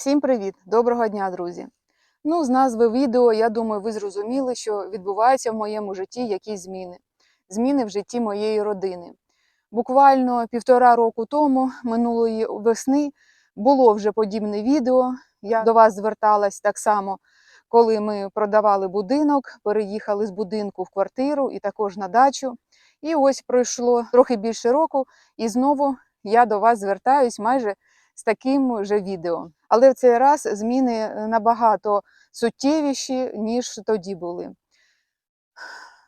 Всім привіт! Доброго дня, друзі! Ну, з назви відео, я думаю, ви зрозуміли, що відбуваються в моєму житті якісь зміни. Зміни в житті моєї родини. Буквально півтора року тому, минулої весни, було вже подібне відео. Я до вас зверталась так само, коли ми продавали будинок, переїхали з будинку в квартиру і також на дачу. І ось пройшло трохи більше року, і знову я до вас звертаюсь майже з таким же відео. Але в цей раз зміни е, набагато суттєвіші, ніж тоді були.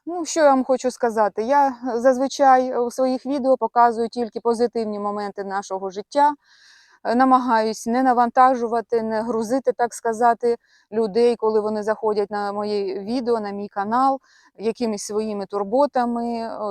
Ну, що я вам хочу сказати? Я зазвичай у своїх відео показую тільки позитивні моменти нашого життя. Е, Намагаюсь не навантажувати, не грузити, так сказати, людей, коли вони заходять на моє відео, на мій канал, якимись своїми турботами,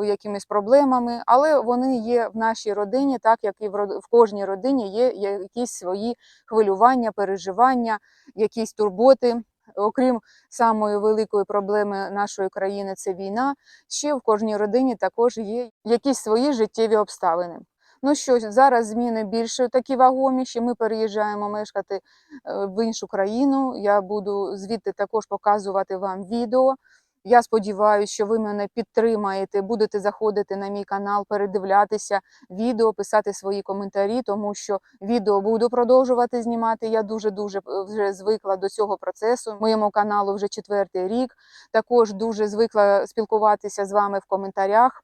якимись проблемами. Але вони є в нашій родині, так як і в кожній родині є якісь свої хвилювання, переживання, якісь турботи. Окрім самої великої проблеми нашої країни це війна. Ще в кожній родині також є якісь свої життєві обставини. Ну що зараз зміни більше такі вагоміші. Ми переїжджаємо мешкати е, в іншу країну. Я буду звідти також показувати вам відео. Я сподіваюся, що ви мене підтримаєте, будете заходити на мій канал, передивлятися відео, писати свої коментарі, тому що відео буду продовжувати знімати. Я дуже дуже вже звикла до цього процесу. Моєму каналу вже четвертий рік. Також дуже звикла спілкуватися з вами в коментарях.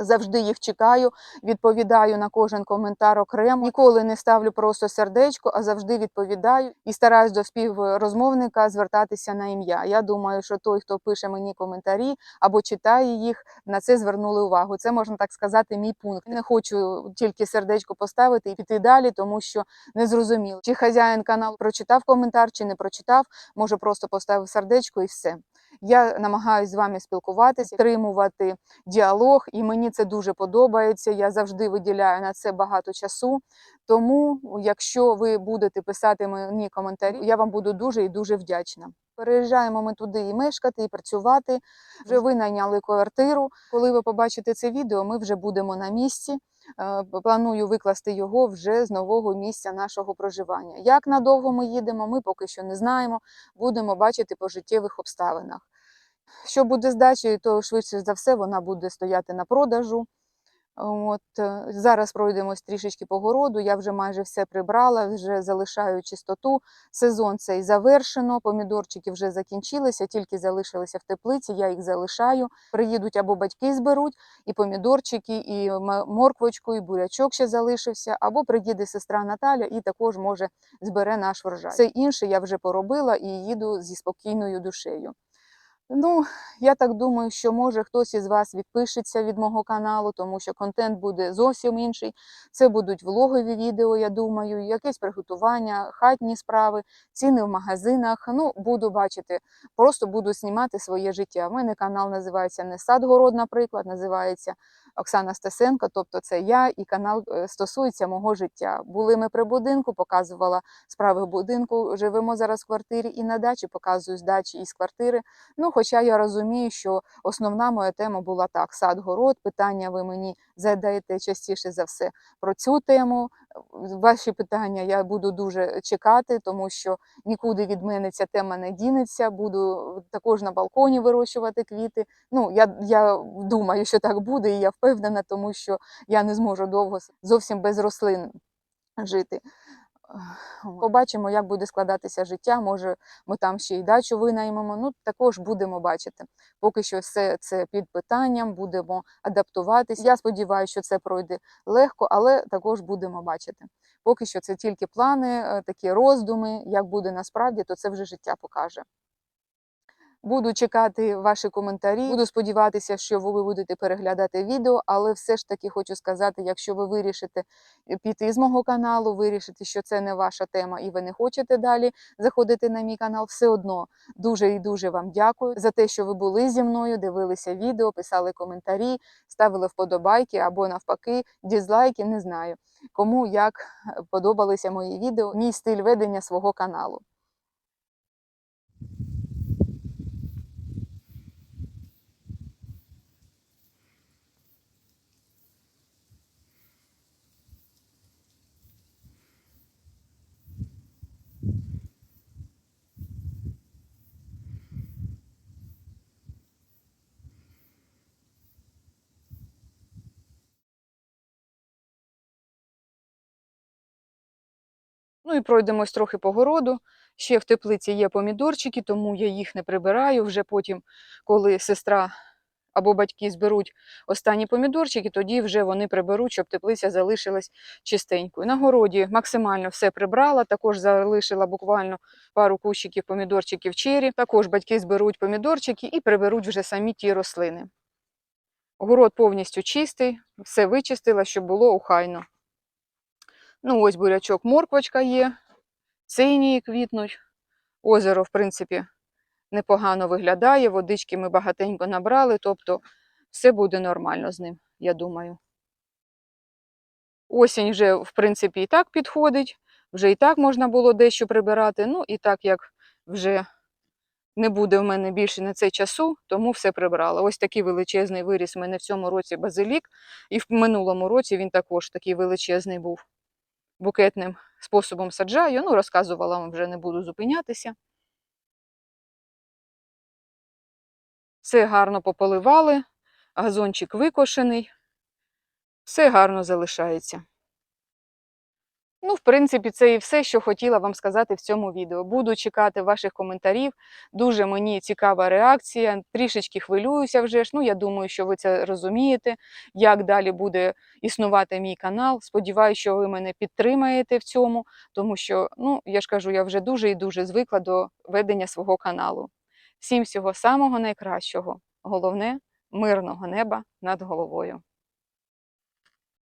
Завжди їх чекаю, відповідаю на кожен коментар окремо. Ніколи не ставлю просто сердечко, а завжди відповідаю і стараюсь до співрозмовника звертатися на ім'я. Я думаю, що той, хто пише мені коментарі або читає їх, на це звернули увагу. Це можна так сказати, мій пункт. Не хочу тільки сердечко поставити і піти далі, тому що не зрозуміло, чи хазяїн каналу прочитав коментар, чи не прочитав. Може, просто поставив сердечко і все. Я намагаюся з вами спілкуватися, тримувати діалог, і мені це дуже подобається. Я завжди виділяю на це багато часу. Тому, якщо ви будете писати мені коментарі, я вам буду дуже і дуже вдячна. Переїжджаємо ми туди і мешкати, і працювати. Вже винайняли квартиру. Коли ви побачите це відео, ми вже будемо на місці. Е, Планую викласти його вже з нового місця нашого проживання. Як надовго ми їдемо, ми поки що не знаємо. Будемо бачити по життєвих обставинах. Що буде з дачею, то швидше за все вона буде стояти на продажу. От, е, зараз пройдемось трішечки по городу. Я вже майже все прибрала, вже залишаю чистоту. Сезон цей завершено, помідорчики вже закінчилися, тільки залишилися в теплиці, я їх залишаю. Приїдуть або батьки зберуть, і помідорчики, і морквочку, і бурячок ще залишився, або приїде сестра Наталя і також може збере наш врожай. Все інше я вже поробила і їду зі спокійною душею. Ну, я так думаю, що може хтось із вас відпишеться від мого каналу, тому що контент буде зовсім інший. Це будуть влогові відео, я думаю, якесь приготування, хатні справи, ціни в магазинах. Ну, буду бачити, просто буду знімати своє життя. У мене канал називається не садгород, наприклад, називається Оксана Стасенко, тобто це я і канал е, стосується мого життя. Були ми при будинку, показувала справи будинку. Живемо зараз в квартирі і на дачі, показую з дачі і з квартири. Ну, хоча я розумію, що основна моя тема була так: сад, город. Питання ви мені задаєте частіше за все про цю тему. Ваші питання я буду дуже чекати, тому що нікуди від мене ця тема не дінеться. Буду також на балконі вирощувати квіти. Ну, я, я думаю, що так буде, і я впевнена, тому що я не зможу довго зовсім без рослин жити. Побачимо, як буде складатися життя. Може, ми там ще й дачу винаймемо. Ну, також будемо бачити. Поки що все це під питанням, будемо адаптуватись. Я сподіваюся, що це пройде легко, але також будемо бачити. Поки що це тільки плани, е, такі роздуми. Як буде насправді, то це вже життя покаже. Буду чекати ваші коментарі. Буду сподіватися, що ви будете переглядати відео, але все ж таки хочу сказати, якщо ви вирішите е, піти з мого каналу, вирішите, що це не ваша тема, і ви не хочете далі заходити на мій канал, все одно дуже і дуже вам дякую за те, що ви були зі мною, дивилися відео, писали коментарі, ставили вподобайки або навпаки дізлайки. Не знаю кому як е, подобалися мої відео, мій стиль ведення свого каналу. Ну і пройдемось трохи по городу. Ще в теплиці є помідорчики, тому я їх не прибираю. Вже потім, коли сестра або батьки зберуть останні помідорчики, тоді вже вони приберуть, щоб теплиця залишилась чистенькою. На городі максимально все прибрала, також залишила буквально пару кущиків помідорчиків чері. Також батьки зберуть помідорчики і приберуть вже самі ті рослини. Город повністю чистий, все вичистила, щоб було охайно. Ну, ось бурячок, морквочка є, цинії квітнуть. Озеро, в принципі, непогано виглядає, водички ми багатенько набрали, тобто все буде нормально з ним, я думаю. Осінь вже, в принципі, і так підходить, вже і так можна було дещо прибирати. Ну, і так як вже не буде в мене більше на це часу, тому все прибрала. Ось такий величезний виріс в мене в цьому році базилік, і в минулому році він також такий величезний був. Букетним способом саджаю. Ну, розказувала вам, вже не буду зупинятися. Все гарно пополивали, газончик викошений, все гарно залишається. Ну, в принципі, це і все, що хотіла вам сказати в цьому відео. Буду чекати ваших коментарів. Дуже мені цікава реакція. Трішечки хвилююся вже ж. Ну, я думаю, що ви це розумієте, як далі буде існувати мій канал. Сподіваюся, що ви мене підтримаєте в цьому, тому що, ну, я ж кажу, я вже дуже і дуже звикла до ведення свого каналу. Всім всього самого найкращого. Головне мирного неба над головою.